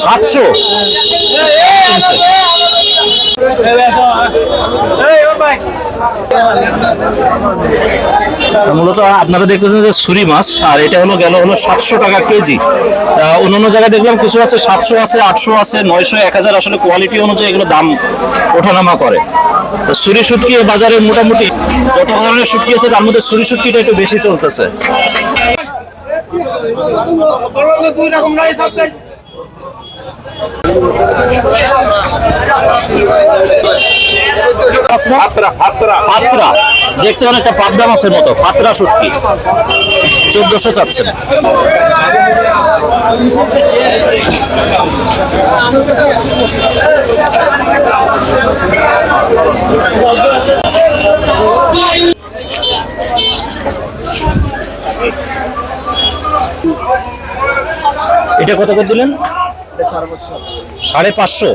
সাতশো মূলত আপনারা দেখতেছেন যে ছুরি মাছ আর এটা হলো গেল হলো সাতশো টাকা কেজি। আহ, অন্যান্য জায়গায় দেখলাম কিছু আছে সাতশো আছে আটশো আছে নয়শো এক হাজার আসলে কোয়ালিটি অনুযায়ী এগুলো দাম ওঠানামা করে। তো ছুরি শুটকি বাজারে মোটামুটি যত ধরনের শুটকি আছে তার মধ্যে ছুরি শুটকিটা একটু বেশি চলতেছে। পাত্রা দেখতে অনেকটা পাবদা মাছের মতো পাত্রা শুটকি চোদ্দশো চাচ্ছেন। এটা কত করে দিলেন? সাড়ে পাঁচশো।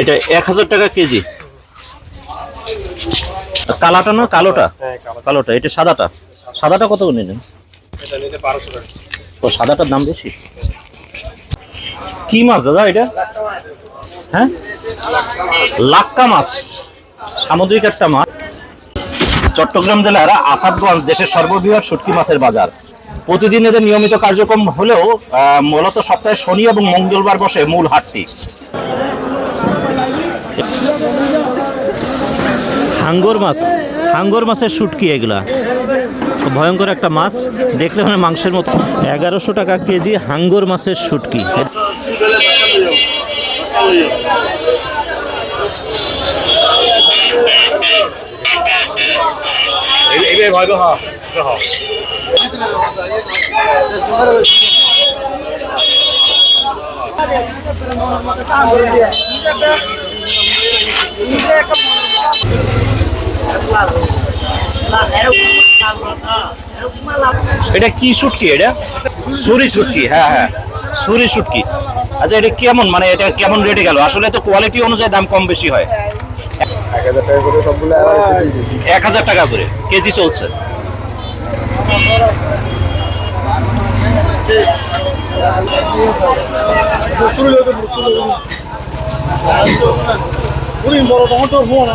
এটা এক হাজার টাকা কেজি। কালাটা না কালোটা? কালোটা এটা সাদাটা। সাদাটা কত করে নিলেন? ও সাদাটার দাম বেশি? কি মাছ দাদা এটা? হ্যাঁ? লাক্কা মাছ। সামুদ্রিক একটা মাছ। চট্টগ্রাম জেলার আসাদগঞ্জ দেশের সর্ববৃহৎ শুটকি মাছের বাজার। প্রতিদিন এদের নিয়মিত কার্যক্রম হলেও মূলত সপ্তাহে শনি এবং মঙ্গলবার বসে মূল হাটটি। হাঙ্গর মাছ। হাঙ্গর মাছের শুটকি এগুলা। ভয়ঙ্কর একটা মাছ। দেখলে মানে মাংসের মতো। এগারোশো টাকা কেজি হাঙ্গর মাছের শুটকি। এটা কি শুটকি এটা? সুরি শুটকি হ্যাঁ হ্যাঁ। সুরি শুটকি। আচ্ছা এটা কেমন? মানে এটা কেমন রেটে গেল? আসলে তো কোয়ালিটি অনুযায়ী দাম কম বেশি হয়। এক হাজার টাকা করে কেজি চলছে। বড় টমেটোর ফোন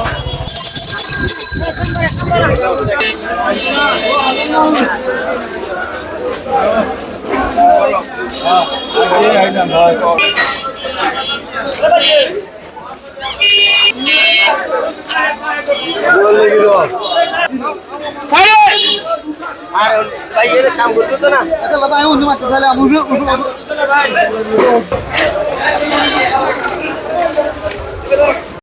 আমরা হয়তো